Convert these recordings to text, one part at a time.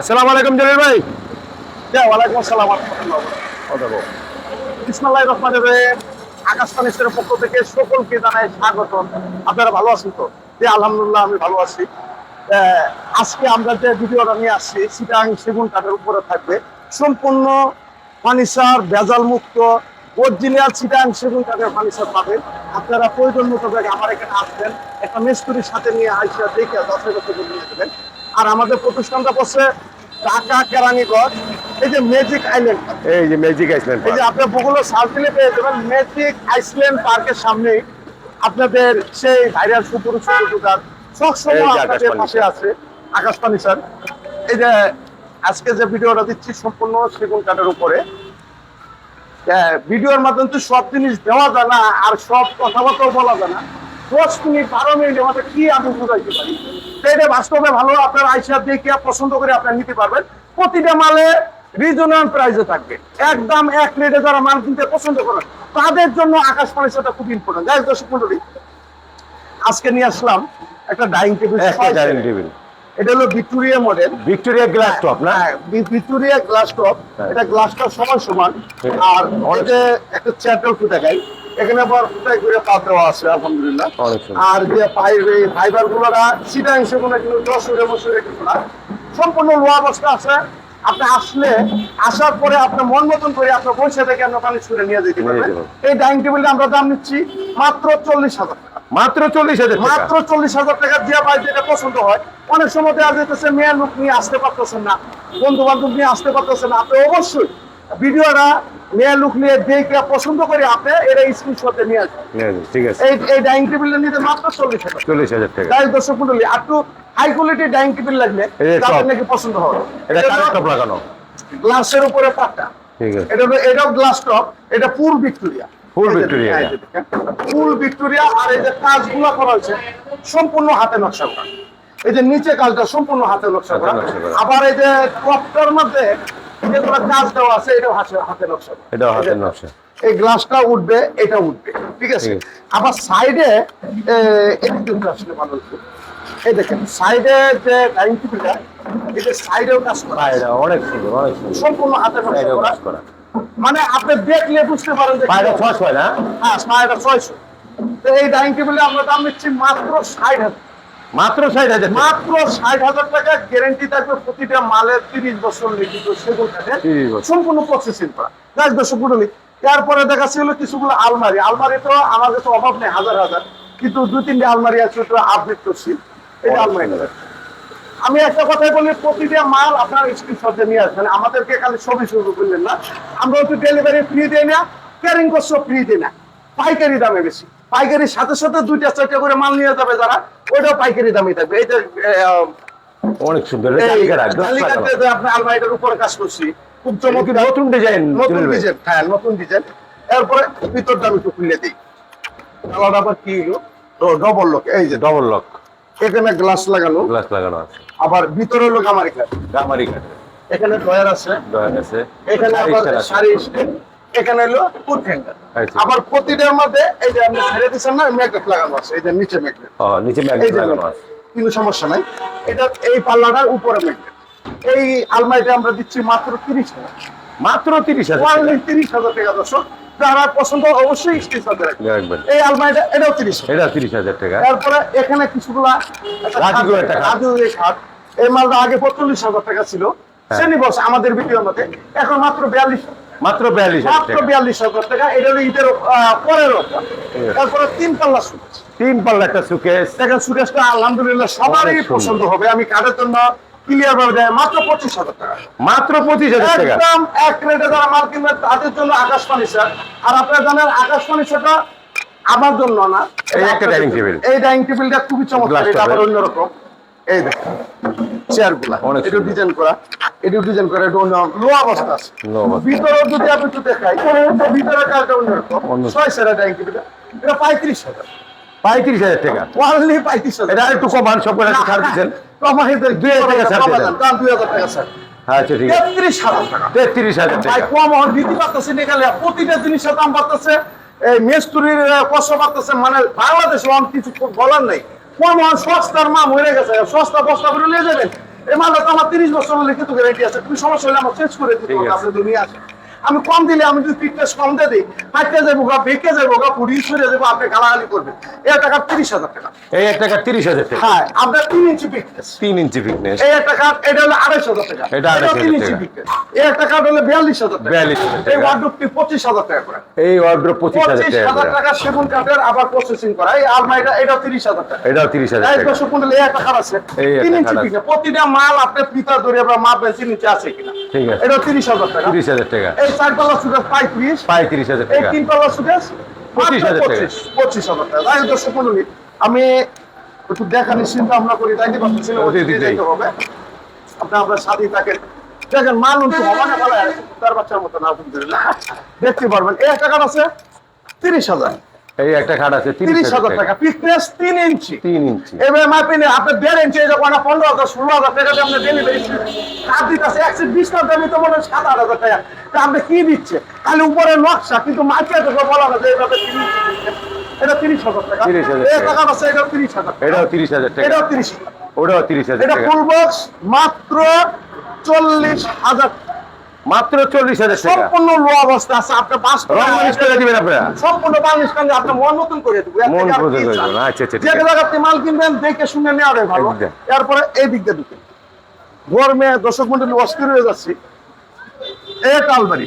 আসসালামু আলাইকুম জলিল ভাই। হ্যাঁ ওয়ালাইকুম আসসালাম রহমতুল্লাহ। ইসমাল্লাহ রহমানের আকাশ ফার্নিচারের পক্ষ থেকে সকলকে জানাই স্বাগত আপনারা ভালো আছেন তো? জি, আলহামদুলিল্লাহ, আমি ভালো আছি। আজকে আমরা যে ভিডিওটা নিয়ে আসছি, সিটাং সেগুন কাঠের উপরে থাকবে। সম্পূর্ণ ফার্নিচার ভেজাল মুক্ত অরিজিনাল সিটাং সেগুন কাঠের ফার্নিচার পাবেন। আপনারা প্রয়োজন মতো আমার এখানে আসবেন। একটা মিস্ত্রির সাথে নিয়ে আইসা দেখে যাচাই করতে নিয়ে যাবেন। আর আমাদের প্রতিষ্ঠানটা পড়ছে ঢাকা কেরানীগঞ্জ এই যে ম্যাজিক আইল্যান্ড এই যে ম্যাজিক আইসল্যান্ড এই যে আপনার বগুলো সার্কেলে পেয়ে যাবেন ম্যাজিক আইসল্যান্ড পার্কের সামনে আপনাদের সেই ভাইরাল সুপুরুষ দোকান সবসময় আপনাদের পাশে আছে আকাশ পানি স্যার। এই যে আজকে যে ভিডিওটা দিচ্ছি সম্পূর্ণ সেগুন কাঠের উপরে। আহ, ভিডিওর মাধ্যমে তো সব জিনিস দেওয়া যায় না আর সব কথাবার্তাও বলা যায় না। দশ মিনিট বারো মিনিটের মধ্যে কি আমি বুঝাইতে পারি? এটা বাস্তবে ভালো আপনার আইসা দেখে পছন্দ করে আপনার নিতে পারবেন। প্রতিটা মালে রিজনেবল প্রাইসে থাকবে। একদম এক রেটে যারা মাল কিনতে পছন্দ করেন তাদের জন্য আকাশ ফার্নিচারটা খুব ইম্পর্টেন্ট যাই দর্শক মন্ডলী আজকে নিয়ে আসলাম একটা ডাইনিং টেবিল একটা ডাইনিং টেবিল এটা হলো Victoria model Victoria glass top না? Victoria glass top. এটা গ্লাসটা সমান সমান। হ্যাঁ। আর অনেকে একটা চ্যাটেল ফুটে গাই এখানে আবার ফুটাই করে দেওয়া আছে আলহামদুলিল্লাহ। আর যে ফাইবার সিটা হিসেবে কোনো কিন্তু দশরে মশুরে কিছু না। সম্পূর্ণ লোয়া অবস্থা আছে। আপনি আসলে আসার পরে আপনার মন মতন করে আপনার পয়সা থেকে আপনার পানি ছুড়ে নিয়ে যেতে পারবেন। এই ডাইনিং টেবিলটা আমরা দাম নিচ্ছি মাত্র চল্লিশ হাজার মাত্র চল্লিশ হাজার মাত্র চল্লিশ হাজার টাকা দিয়ে পাই যেটা পছন্দ হয়। অনেক সময় দেওয়া যেতেছে মেয়ে লোক নিয়ে আসতে পারতেছেন না বন্ধু বান্ধব নিয়ে আসতে পারতেছেন না। আপনি অবশ্যই ভিডিওটা মেয়ে লোক নিয়ে দেখে পছন্দ করে আপনি এটা স্ক্রিনশটে নিয়ে আসবেন। ঠিক আছে। এই এই ডাইনিং টেবিলটা নিতে মাত্র চল্লিশ হাজার চল্লিশ হাজার টাকা। তাই দর্শক মন্ডলী একটু হাই কোয়ালিটির ডাইনিং টেবিল লাগলে। নাকি পছন্দ হবে। এটা কারেন্ট টপ লাগানো। গ্লাসের উপরে ঠিক আছে। এটা এটাও গ্লাস টপ এটা full Victoria Full Victoria, full Victoria আর এই যে কাজগুলো করা হয়েছে সম্পূর্ণ হাতে নকশা করা। এই যে নিচে কাজটা সম্পূর্ণ হাতে নকশা করা। হাতে নকশা করা। আবার এই যে টপটার মধ্যে যেগুলো কাজ দেওয়া আছে এটাও হাতে হাতে নকশা। এটাও হাতের নকশা। এই গ্লাসটা উঠবে এটা উঠবে ঠিক আছে? আবার সাইডে আসলে এই দেখেন সাইডে যে ডাইনিং টেবিলটা এই যে সাইডেও কাজ করা অনেক সুন্দর অনেক সুন্দর। সম্পূর্ণ কাজ করা। মানে আপনি দেখলে বুঝতে পারেন যে না? হ্যাঁ ছয়শো। তো এই ডাইনিং টেবিলে আমরা দাম নিচ্ছি মাত্র ষাট হাজার। মাত্র ষাট হাজার মাত্র ষাট হাজার টাকা গ্যারেন্টি থাকবে প্রতিটা মালের তিরিশ বছর লিখিত সেগুন কাঠের সম্পূর্ণ প্রসেসিং করা। দেখ দর্শক মন্ডলী তারপরে দেখা ছিল কিছুগুলো আলমারি। আলমারি তো আমাদের তো অভাব নেই হাজার হাজার। কিন্তু দু তিনটে আলমারি আছে ওটা আপডেট করছি। এটা আলমারি আমি একটা কথাই বলি প্রতিটা মাল আপনার স্ক্রিনশটে নিয়ে আসবেন। আমাদেরকে খালি ছবি শুরু করলেন না। আমরা একটু ডেলিভারি ফ্রি দিই না ক্যারিং কষ্ট ফ্রি দিই না। পাইকারি দামে বেশি। পাইকারির সাথে সাথে দুইটা চারটা করে মাল নিয়ে যাবে যারা ওইটাও পাইকারি দামে থাকবে। এই যে অনেক সুন্দর আপনি আলমারিটার উপরে কাজ করছি খুব চমৎকার। নতুন ডিজাইন নতুন ডিজাইন হ্যাঁ নতুন ডিজাইন এরপরে ভিতরটা আমি একটু খুলে দিই। কালারটা আবার কি ডবল লোক এই যে। ডবল লক এখানে গ্লাস লাগানো। গ্লাস লাগানো আছে। আবার ভিতরে হলো গামারি কাঠ গামারি কাঠে এখানে ড্রয়ার আছে। দয়া আছে। এখানে আবার শাড়ি এখানে হলো ফুট হ্যাঙ্গার। আবার প্রতিটার মধ্যে এই যে আপনি ছেড়ে দিচ্ছেন না ম্যাগনেট লাগানো আছে এই যে নিচে ম্যাগনেট ও, নিচে ম্যাগনেট লাগানো আছে। কোনো সমস্যা নাই। এটা এই পাল্লাটার উপরে ম্যাগনেট এই আলমারিটা আমরা দিচ্ছি মাত্র তিরিশ হাজার। মাত্র তিরিশ হাজার তিরিশ হাজার টাকা দর্শক। যারা পছন্দ অবশ্যই স্ক্রিনশট রাখবেন। এই আলমারিটা এটাও তিরিশ এটা তিরিশ হাজার টাকা। তারপরে এখানে কিছুগুলা এই খাট এই মালটা আগে পঁয়তাল্লিশ হাজার টাকা ছিল। হ্যাঁ। শ্রেণি বস আমাদের ভিডিওর মধ্যে। এখন মাত্র বিয়াল্লিশ মাত্র বিয়াল্লিশ মাত্র বিয়াল্লিশ হাজার টাকা। এটা হলো ঈদের পরের তারপরে তিন পাল্লা সুকেশ তিন পাল্লা একটা সুকেস দেখেন সুকেশটা আলহামদুলিল্লাহ সবারই পছন্দ হবে। আমি কাঠের জন্য ক্লিয়ার ভাবে দেয় মাত্র পঁচিশ হাজার টাকা। মাত্র পঁচিশ হাজার টাকা। একদম এক রেটে যারা মাল কিনবে তাদের জন্য আকাশ ফার্নিচার আর আপনারা জানেন আকাশ ফার্নিচারটা আমার জন্য না। এই একটা dining table। এই ডাইনিং টেবিলটা খুবই চমৎকার এটা আবার অন্যরকম। এই দেখেন। চেয়ারগুলা এটা ডিজাইন করা। এটা ডিজাইন করা। এটা অন্য লো অবস্থা। আছে। ভিতরে যদি আপনি একটু দেখাই ভিতরে কাজটা অন্যরকম। অন্য- ছয় সেরা ডাইনিং টেবিল এটা পঁয়ত্রিশ হাজার। পঁয়ত্রিশ হাজার টাকা। ওয়ানলি পঁয়ত্রিশ হাজার। এটা একটু কমান সব করে ছাড় দিচ্ছেন। দুই হাজার টাকা ছাড় দিয়ে দেন। দাম দুই হাজার টাকা স্যার আচ্ছা ঠিক আছে। তেত্রিশ হাজার টাকা। তেত্রিশ হাজার টাকা। কম হওয়ার পাচ্ছে নিকালে প্রতিটা জিনিসের দাম বাড়তেছে। এই মেস্তুরির কষ্ট মানে বাংলাদেশে কিছু বলার নেই। হওয়ার সস্তার মা মরে গেছে। সস্তা বস্তা করে নিয়ে যাবেন। এই মালটা তো আমার তিরিশ বছর হলে কিন্তু গ্যারান্টি আছে। তুমি সমস্যা হলে আমার চেঞ্জ করে দিতে হবে আপনি দুনিয়া আছে আমি কম দিলে আমি যদি ফিটনেস কম দিয়ে দিই ফাইটে যাব গা বেঁকে যাব গা পুড়ি সরে যাব আপনি গালাগালি করবেন। এই টাকা তিরিশ হাজার টাকা। এই এক টাকা তিরিশ হাজার টাকা। হ্যাঁ আপনার তিন ইঞ্চি ফিটনেস তিন ইঞ্চি ফিটনেস এই একটা কার্ড এটা হলো আড়াইশো হাজার টাকা। এটা 2,500 তিন ইঞ্চি ফিটনেস এই একটা কার্ড হলো বিয়াল্লিশ হাজার টাকা। 42,000 টাকা। এই ওয়ার্ডরোবটি পঁচিশ হাজার টাকা করে। এই অর্ডার পঁচিশ হাজার টাকা টাকা সেগুন কাঠের আবার প্রসেসিং করা। এই আলমারিটা এটা এটা তিরিশ হাজার টাকা। এটা তিরিশ হাজার টাকা। দর্শক মন্ডলী, এই একটা খাট আছে। এই তিন ইঞ্চি ফিটনেস প্রতিটা মাল আপনার পিতা ধরে আমরা মাপ বেশি নিচে আছে কিনা। ঠিক আছে। এটা তিরিশ হাজার টাকা। তিরিশ হাজার টাকা। এই চার পাল্লা সুগার পঁয়ত্রিশ পঁয়ত্রিশ হাজার এই তিন পাল্লা সুগার 25,000 টাকা। পঁচিশ পঁচিশ হাজার টাকা। তাই দর্শক মন্ডলী, আমি একটু দেখানোর চিন্তা ভাবনা করি তাই। যেতে হবে। আপনি আপনার সাথে থাকেন। দেখেন মানুষ তো হবে না তার বাচ্চার মতো না দেখতে পারবেন এক টাকার আছে তিরিশ হাজার। এই একটা খাট আছে তিরিশ হাজার টাকা ফিটনেস তিন ইঞ্চি। তিন ইঞ্চি। এবার মাপিনে আপনি দেড় ইঞ্চি যখন পনেরো হাজার ষোলো হাজার টাকা আপনি ডেলিভারি কাজ দিতেছে একশো বিশ টাকা দামি তো মনে সাত আট হাজার টাকা। তা আপনি কি দিচ্ছে? খালি উপরে নকশা কিন্তু মার্কেটে বলা যে এইভাবে তিরিশ এটা তিরিশ হাজার টাকা। 30,000 এই টাকা। আছে এটা তিরিশ হাজার এটাও তিরিশ হাজার টাকা। এটাও তিরিশ হাজার ওটাও তিরিশ হাজার এটা ফুল বক্স মাত্র চল্লিশ হাজার মাত্র চল্লিশ হাজার টাকা। সম্পূর্ণ লো অবস্থা আছে আপনার পাঁচ রং মালিশ করে দিবেন আপনারা? সম্পূর্ণ বাংলিশ কান্দি আপনার মন মতন করে দেবো। মন করে? দেবেন। আচ্ছা, আচ্ছা, যে আপনি মাল কিনবেন দেখে শুনে নেওয়া ভালো। এরপরে এই দিক দিয়ে ঢুকে গরমে দর্শক মন্ডলী অস্থির হয়ে যাচ্ছি। এই একটা আলমারি।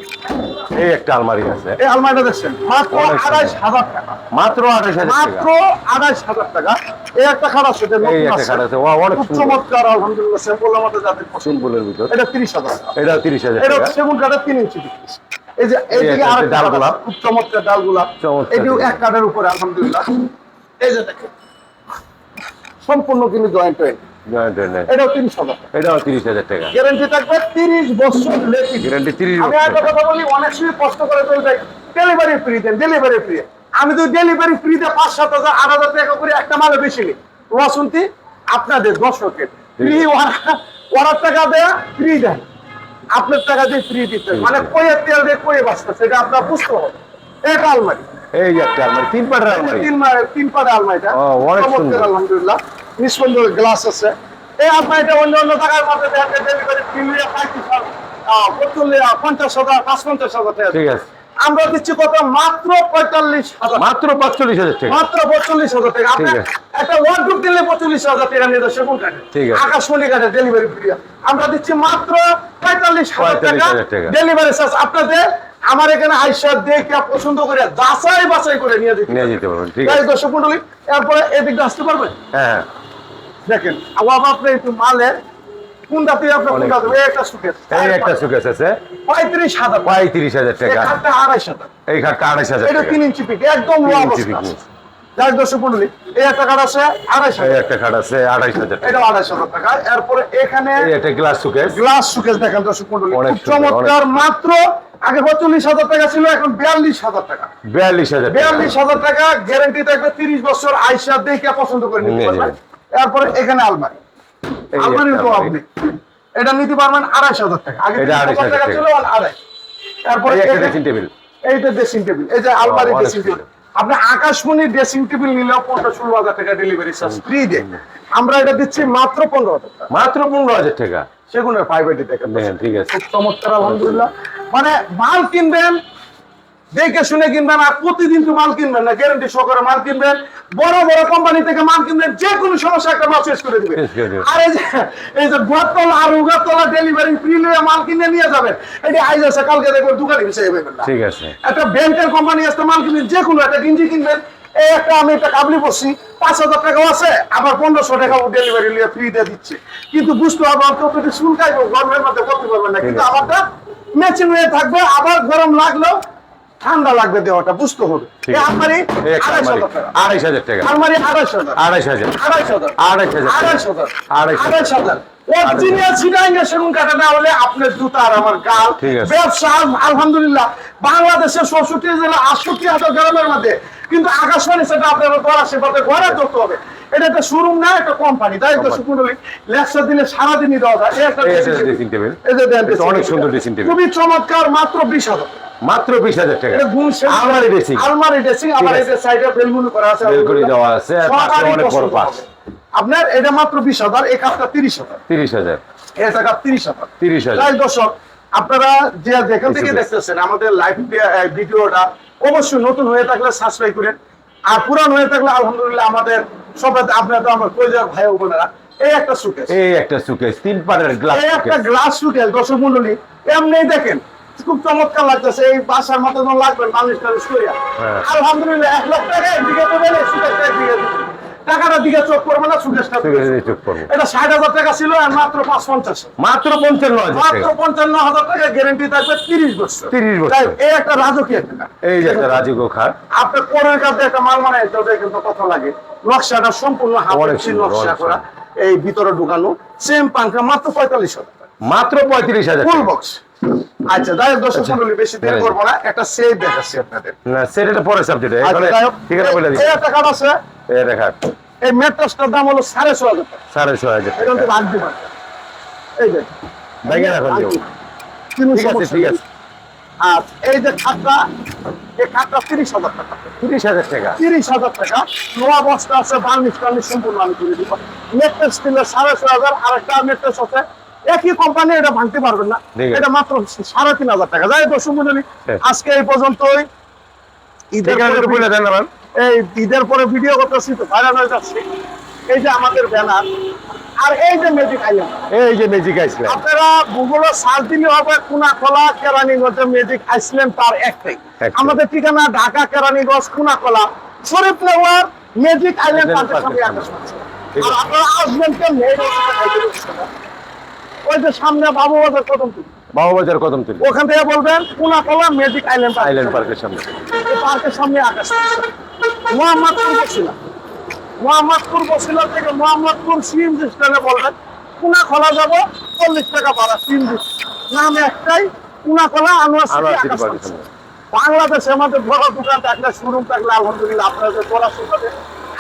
এই একটা আলমারি আছে। এই আলমারিটা দেখছেন মাত্র আড়াইশ হাজার টাকা। মাত্র আঠাশ হাজার মাত্র আড়াইশ হাজার টাকা। এই একটা খারাপ আছে এটা এই একটা খাট আছে। ও অনেক চমৎকার আলহামদুলিল্লাহ স্যাম্পলের মধ্যে যাদের পছন্দ। সিম্পলের ভিতর। এটা তিরিশ হাজার তিরিশ হাজার এটা সেগুন কাঠের তিন ইঞ্চি এই যে এই এইদিকে আর ডাল গোলাপ। খুব চমৎকার ডাল গোলাপ। এটিও এক কাঠের উপরে আলহামদুলিল্লাহ। এই যে দেখেন সম্পূর্ণ কিন্তু জয়েন্ট জয়েন্ট হয়ে এটাও তিরিশ হাজার এটাও তিরিশ হাজার টাকা। গ্যারান্টি থাকবে তিরিশ বছর গ্যারান্টি তিরিশ আমি একটা কথা বলি অনেক সময় কষ্ট করে চলবে ডেলিভারি ফ্রি দেন ডেলিভারি ফ্রি আমি তো ডেলিভারি ফ্রিতে পাঁচ সাত হাজার আট হাজার টাকা করে একটা মালে বেশি নিই। রসুনটি আপনাদের দর্শকের। ফ্রি টাকা দেয়া ফ্রি দেন। আপনার টাকা দিয়ে ফ্রি দিতে। মানে কয়ে তেল দিয়ে কয়ে বাঁচতে সেটা আপনার বুঝতে হবে এটা আলমারি। এই যে আলমারি তিন পাটের আলমারি। তিন তিন পাড়ে আলমারিটা। অনেক সুন্দর। আলহামদুলিল্লাহ। নিষ্পন্দ গ্লাস আছে। এই আলমারিটা অন্য অন্য জায়গার মধ্যে পঁয়তাল্লিশ পঞ্চাশ হাজার পাঁচ পঞ্চাশ হাজার টাকা ঠিক আছে। আমরা দিচ্ছি কত? মাত্র পঁয়তাল্লিশ হাজার মাত্র পাঁচচল্লিশ হাজার টাকা। মাত্র পঁয়তাল্লিশ হাজার টাকা। একটা কিনলে পঁয়তাল্লিশ হাজার টাকা নিয়ে কোন আছে। আকাশমণি ডেলিভারি ফ্রি আমরা দিচ্ছি মাত্র পঁয়তাল্লিশ হাজার টাকা। ডেলিভারি চার্জ আপনাদের আমার এখানে আইসা দেখে পছন্দ করে যাচাই বাছাই করে নিয়ে দিতে নিয়ে যেতে পারবেন ঠিক আছে। দর্শক মন্ডলী এরপরে এদিকে আসতে পারবেন? হ্যাঁ। দেখেন আবার আপনি একটু মালের কোনটা দিয়ে আপনি কোনটা দেবেন? একটা সুকেস এই একটা সুকেস আছে। পঁয়ত্রিশ হাজার পঁয়ত্রিশ হাজার টাকা। খাটটা আড়াইশ হাজার। এই খাটটা আড়াইশ হাজার এটা তিন ইঞ্চি পিক একদম লো অবস্থা thickness। দর্শক মন্ডলী এই একটা কাঠ আছে আড়াইশ এই একটা খাট আছে আড়াইশ হাজার এটা আড়াইশ হাজার টাকা। এরপরে এখানে এই একটা গ্লাস সুকেস গ্লাস সুকেস দেখেন দর্শক মন্ডলী অনেক খুব সুন্দর, চমৎকার। মাত্র আগে পঁয়তাল্লিশ হাজার টাকা ছিল এখন বিয়াল্লিশ হাজার টাকা। বিয়াল্লিশ হাজার বিয়াল্লিশ হাজার টাকা গ্যারান্টি থাকবে তিরিশ বছর আইসা দেখে পছন্দ করে নিতে পারবেন। এরপরে এখানে আলমারি। এই আলমারি। তো আপনি এটা নিতে পারবেন আড়াইশ হাজার টাকা। আগে এটা 30,000 28,000 টাকা। ছিল আড়াই। তারপরে এইটা ড্রেসিং টেবিল এই যে আলমারি ড্রেসিং টেবিল আপনি আকাশমণি ড্রেসিং টেবিল নিলেও পনেরো ষোলো হাজার টাকা ডেলিভারি চার্জ ফ্রি দে আমরা এটা দিচ্ছি মাত্র পনেরো হাজার টাকা। মাত্র পনেরো হাজার টাকা। সেগুনের প্রাইভেটে দেখেন দেখেন ঠিক আছে। চমৎকার আলহামদুলিল্লাহ। মানে মাল কিনবেন দেখে শুনে কিনবেন আর প্রতিদিন তো মাল কিনবেন না গ্যারান্টি সহকারে মাল কিনবেন। বড় বড় কোম্পানি থেকে মাল কিনবেন যে কোনো সমস্যা একটা মাল শেষ করে দিবে। আর এই যে এই যে গোয়াতলা আর উগাতলা ডেলিভারি ফ্রি নিয়ে মাল কিনে নিয়ে যাবেন এটি আইজ আছে কালকে দেখবেন দোকানে হিসেবে পাবেন না। ঠিক আছে। একটা ব্যাংকের কোম্পানি আসতে মাল কিনবেন যে কোনো একটা গিঞ্জি কিনবেন। এই একটা আমি একটা কাবলি পড়ছি পাঁচ হাজার টাকাও আছে আবার পনেরোশো টাকা ডেলিভারি নিয়ে ফ্রি দিয়ে দিচ্ছে। কিন্তু বুঝতে হবে আর কত শুনকাই গরমের মধ্যে করতে পারবেন না। কিন্তু। আমারটা ম্যাচিং হয়ে থাকবে আবার গরম লাগলেও ঠান্ডা লাগবে দেওয়াটা বুঝতে হবে। আলমারি আড়াইশো আড়াইশ হাজার টাকা। আলমারি আড়াইশো হাজার আড়াইশ হাজার। আড়াইশো হাজার আড়াইশ হাজার। টাকা। আড়াইশো হাজার। আড়াইশ হাজার। আড়াইশ হাজার অরিজিনাল সিডাঙ্গা সেগুন কাটা না হলে আপনার জুতা আর আমার গাল। ব্যবসা আলহামদুলিল্লাহ। বাংলাদেশের ষষ্ঠটি জেলা আটষট্টি হাজার গ্রামের মধ্যে। কিন্তু আকাশবাণী সেটা আপনার ঘর সেভাবে ঘরে ধরতে হবে। এটা একটা শোরুম না একটা কোম্পানি তাই তো Company। লেকচার দিলে সারাদিনই দেওয়া যায়। এই একটা এই একটা dressing ড্রেসিং table। টেবিল এই যে দেন এটা অনেক সুন্দর। খুবই চমৎকার মাত্র বিশ হাজার। মাত্র বিশ হাজার টাকা। আলমারি ড্রেসিং আলমারি ড্রেসিং আবার আছে। সাইডে বেলগুলো করা আছে। দেওয়া আছে অনেক বড় পাশ। আপনার এটা মাত্র বিশ হাজার এই কাপটা তিরিশ হাজার। তিরিশ হাজার। এটা কাপ তিরিশ হাজার। তিরিশ হাজার। দর্শক আপনারা যে যেখান থেকে. দেখতেছেন আমাদের লাইভ ভিডিওটা অবশ্যই নতুন হয়ে থাকলে সাবস্ক্রাইব করেন। আর পুরান হয়ে থাকলে আলহামদুলিল্লাহ আমাদের সবাই আপনারা তো আমার কইজার ভাই বোনেরা এই একটা সুকেস এই একটা সুকেস তিন গ্লাস এই একটা গ্লাস সুকেস দর্শক মন্ডলী এমনি দেখেন খুব চমৎকার লাগতেছে এই বাসার মতো যখন লাগবেন মানুষ টানুষ করিয়া। হ্যাঁ। আলহামদুলিল্লাহ এক লাখ টাকা একদিকে দেবেন এই সুকেসটা একদিকে দেবেন। টাকাটার দিকে চোখ করবে না সুকেসটা চোখ করব এটা ষাট হাজার টাকা ছিল আর মাত্র পাঁচ পঞ্চাশ। মাত্র পঞ্চান্ন হাজার মাত্র পঞ্চান্ন হাজার টাকা গ্যারেন্টি থাকবে তিরিশ বছর। 30 বছর। এই একটা রাজকীয় এই যে একটা খার আপনার কোরের কাছে একটা মাল মানে কিন্তু কথা লাগে। নকশাটা সম্পূর্ণ ছিল নকশা করা। এই ভিতরে ঢুকানো সেম পাঙ্খা মাত্র পঁয়তাল্লিশ হাজার মাত্র পঁয়ত্রিশ হাজার ফুল বক্স আচ্ছা যাই হোক দর্শক আচ্ছা। মন্ডলী বেশি দেরি। করব না। একটা সেভ দেখাচ্ছি আপনাদের। না সেটা পরে সাবজেক্ট আচ্ছা, এখানে ঠিকানা বলে এই একটা কার্ড আছে। এই দেখা। এই মেট্রাসটার দাম হলো সাড়ে ছ হাজার সাড়ে ছয় হাজার এটা টাকা ভাগ দিবেন এই যে ভেঙে রাখুন ঠিক আছে ঠিক আছে। আর এই যে খাটটা এই খাটটা তিরিশ হাজার টাকা। তিরিশ হাজার টাকা। তিরিশ হাজার টাকা। নোয়া বস্তা আছে বার্নিশ টার্নিশ সম্পূর্ণ আমি করে দিব। নেটফ্লিক্স কিনলে সাড়ে ছয় হাজার আর একটা নেটফ্লিক্স আছে। একই কোম্পানি এটা ভাঙতে পারবেন না। এটা মাত্র সাড়ে তিন হাজার টাকা। যাই দর্শক মন্ডলী হ্যাঁ। আজকে এই পর্যন্তই। ঈদের ঠিকানা পরে একটু বলে দেন আমার এই ঈদের পরে ভিডিও করতেছি তো ভাইরাল হয়ে যাচ্ছে। এই যে আমাদের ব্যানার আর এই যে ম্যাজিক আইল্যান্ড এই যে ম্যাজিক আইসল্যান্ড আপনারা গুগলে সার্চ দিলে হবে কোনাখলা কেরানীগঞ্জ ম্যাজিক আইসল্যান্ড তার একটাই। আমাদের ঠিকানা Dhaka Keraniganj Konakhola Sharif Nagar magic island Island পার্কের সামনে Park-এর আকাশ সামনে। পাচ্ছে। ঠিক আর আপনারা আসবেন কেমনে ওই যে সামনে বাবু বাজার কদম বাবুবাজার কদম তুলি। ওখান থেকে বলবেন কোনাখলা ম্যাজিক আইল্যান্ড আইল্যান্ড পার্কের সামনে। পার্কের সামনে আকাশ। মোহাম্মদপুর বসিলা। মোহাম্মদপুর বসিলা থেকে মোহাম্মদপুর সিএনজি স্ট্যান্ডে বলবেন কুনা খোলা যাব চল্লিশ টাকা ভাড়া সিএনজি নাম একটাই কুনা খোলা আনোয়ার বাংলাদেশে আমাদের বড় দোকান থাকলে শোরুম থাকলে আলহামদুলিল্লাহ আপনাদের সুযোগে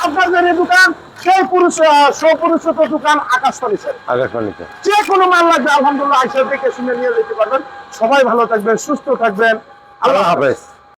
আপনাদের এই দোকান সেই পুরুষ সপুরুষত দোকান আকাশ পালিছে আকাশবাণীতে। যে কোনো মাল লাগবে আলহামদুলিল্লাহ আইসা দেখে শুনে নিয়ে যেতে পারবেন। সবাই ভালো থাকবেন সুস্থ থাকবেন। আল্লাহ হাফেজ।